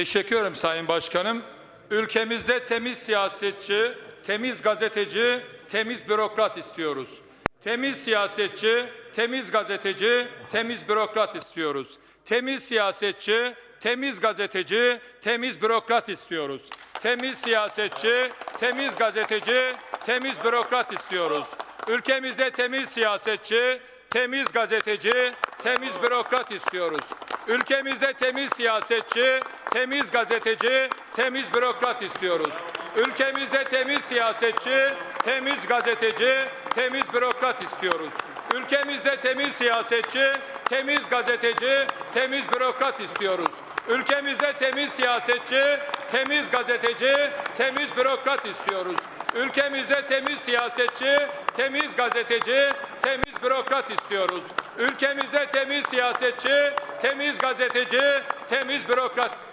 Teşekkür ederim Sayın Başkanım. Ülkemizde temiz siyasetçi, temiz gazeteci, temiz bürokrat istiyoruz. Temiz siyasetçi, temiz gazeteci, temiz bürokrat istiyoruz. Temiz siyasetçi, temiz gazeteci, temiz bürokrat istiyoruz. Temiz siyasetçi, temiz gazeteci, temiz bürokrat istiyoruz. Ülkemizde temiz siyasetçi, temiz gazeteci, temiz bürokrat istiyoruz. Ülkemizde temiz siyasetçi, temiz gazeteci, temiz bürokrat istiyoruz. Ülkemizde temiz siyasetçi, temiz gazeteci, temiz bürokrat istiyoruz. Ülkemizde temiz siyasetçi, temiz gazeteci, temiz bürokrat istiyoruz. Ülkemizde temiz siyasetçi, temiz gazeteci, temiz bürokrat istiyoruz. Ülkemizde temiz siyasetçi, temiz gazeteci, temiz bürokrat istiyoruz. Ülkemizde temiz siyasetçi, temiz gazeteci, temiz bürokrat